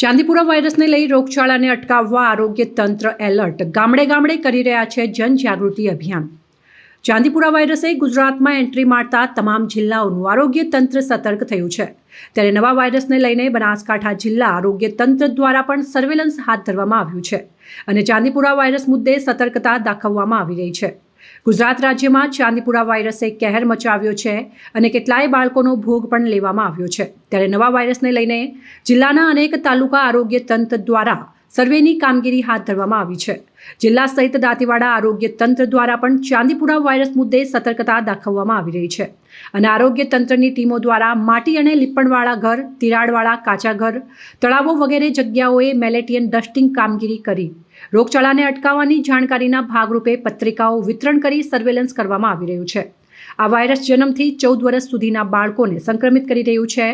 ચાંદીપુરા વાયરસને લઈ રોગચાળાને અટકાવવા આરોગ્ય તંત્ર એલર્ટ. ગામડે ગામડે કરી રહ્યા છે જનજાગૃતિ અભિયાન. ચાંદીપુરા વાયરસે ગુજરાતમાં એન્ટ્રી મારતા તમામ જિલ્લાઓનું આરોગ્ય તંત્ર સતર્ક થયું છે. ત્યારે નવા વાયરસને લઈને બનાસકાંઠા જિલ્લા આરોગ્ય તંત્ર દ્વારા પણ સર્વેલન્સ હાથ ધરવામાં આવ્યું છે અને ચાંદીપુરા વાયરસ મુદ્દે સતર્કતા દાખવવામાં આવી રહી છે. ગુજરાત રાજ્યમાં ચાંદીપુરા વાયરસે કહેર મચાવ્યો છે અને કેટલાય બાળકોનો ભોગ પણ લેવામાં આવ્યો છે. ત્યારે નવા વાયરસને લઈને જિલ્લાના અનેક તાલુકા આરોગ્ય તંત્ર દ્વારા સર્વેની કામગીરી હાથ ધરવામાં આવી છે. જિલ્લા સહિત દાંતીવાડા આરોગ્ય તંત્ર દ્વારા પણ ચાંદીપુરા વાયરસ મુદ્દે સતર્કતા દાખવવામાં આવી રહી છે. અને આરોગ્ય તંત્રની ટીમો દ્વારા માટી અને લીપણવાળા ઘર, તિરાડવાળા કાચા ઘર, તળાવો વગેરે જગ્યાઓએ મેલેટિયન ડસ્ટિંગ કામગીરી કરી. રોગચાળાને અટકાવવાની જાણકારીના ભાગરૂપે પત્રિકાઓ વિતરણ કરી સર્વેલન્સ કરવામાં આવી રહ્યું છે. આ વાયરસ જન્મથી ચૌદ વર્ષ સુધીના બાળકોને સંક્રમિત કરી રહ્યું છે.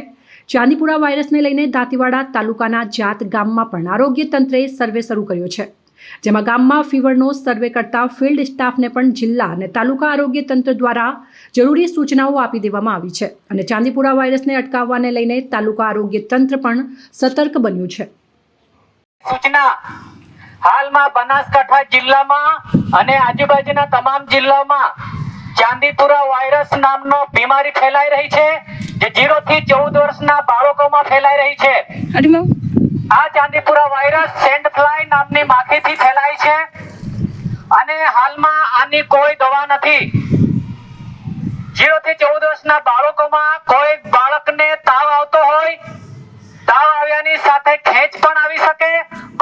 ચાંદીપુરા વાયરસને લઈને દાંતીવાડા તાલુકાના જાત ગામમાં પણ આરોગ્ય તંત્રે સર્વે શરૂ કર્યો છે. જેમાં ગામમાં ફીવરનો સર્વે કરતા ફિલ્ડ સ્ટાફને પણ જિલ્લા અને તાલુકા આરોગ્ય તંત્ર દ્વારા જરૂરી સૂચનાઓ આપી દેવામાં આવી છે. અને ચાંદીપુરા વાયરસને અટકાવવાને લઈને તાલુકા આરોગ્ય તંત્ર પણ સતર્ક બન્યું છે. સૂચના. હાલમાં બનાસકાંઠા જિલ્લામાં અને આજુબાજુના તમામ જિલ્લામાં ચાંદીપુરા વાયરસ નામનો બીમારી ફેલાઈ રહી છે જે 0 થી ચૌદ વર્ષના બાળકોમાં ફેલાઈ રહી છે. આ ચાંદીપુરા વાયરસ સેન્ડ ફ્લાય નામની માખીથી ફેલાય છે અને હાલમાં આની કોઈ દવા નથી. જીરો થી ચૌદ વર્ષના બાળકોમાં કોઈ બાળકને તાવ આવતો હોય, તાવ આવ્યાની સાથે ખેંચ પણ આવી શકે,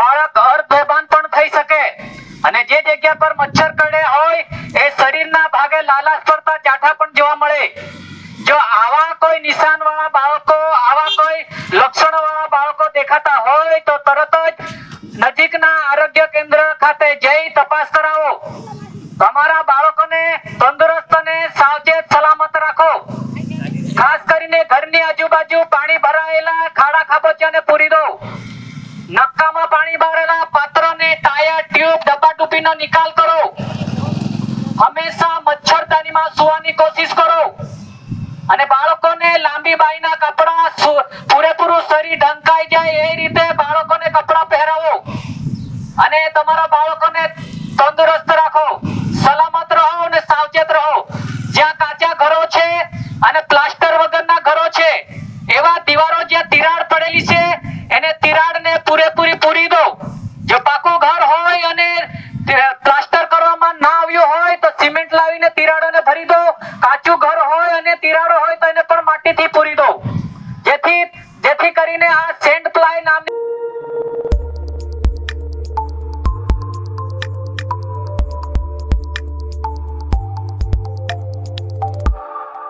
બાળક અર્ધ બેભાન પણ થઈ શકે. અને જે જગ્યા પર મચ્છર કરડે હોય, એ શરીરના ભાગે લાલાશ પડતા ચાઠા પણ જોવા મળે. જો આવા કોઈ નિશાન વાળા બાળકો, આવા કોઈ દેખાતા હોય તો તરત જ નજીકના આરોગ્ય કેન્દ્ર ખાતે જઈ તપાસ કરાવો. તમારા બાળકોને તંદુરસ્ત અને સાવચેત સલામત રાખો. ખાસ કરીને ઘરની આજુબાજુ પાણી ભરાયેલા ખાડા ખાબોચિયાને પૂરી દો. નક્કામાં પાણી ભરેલા પાત્રને ટાયર ટ્યુબ ડબ્બા ટૂપીનો નિકાલ કરો. હંમેશા મચ્છરદાનીમાં સુવાની કોશિશ કરો. અને બાળકોને લાંબી બાઈના કપડા પૂરેપૂરું શરીર ઢંકાઈ જાય રીતે બાળકોને કપડા પહેરાવો અને તમારા બાળકોને તંદુરસ્ત રાખો, સલામત રહો અને સાવચેત રહો. જ્યાં કાચા ઘરો છે અને પ્લાસ્ટર વગરના ઘરો છે, એવા દીવારો જ્યાં તિરાડ પડેલી છે, એને તિરાડને પૂરેપૂરી પૂરી દો. જો પાકું ઘર હોય અને પ્લાસ્ટર કરવામાં ના આવ્યું હોય તો સિમેન્ટ લાવીને તિરાડોને ભરી દો. કાચું ઘર હોય અને તિરાડો હોય તો એને પણ માટીથી પૂરી દો. જેથી જેથી કરીને આ સેન્ટ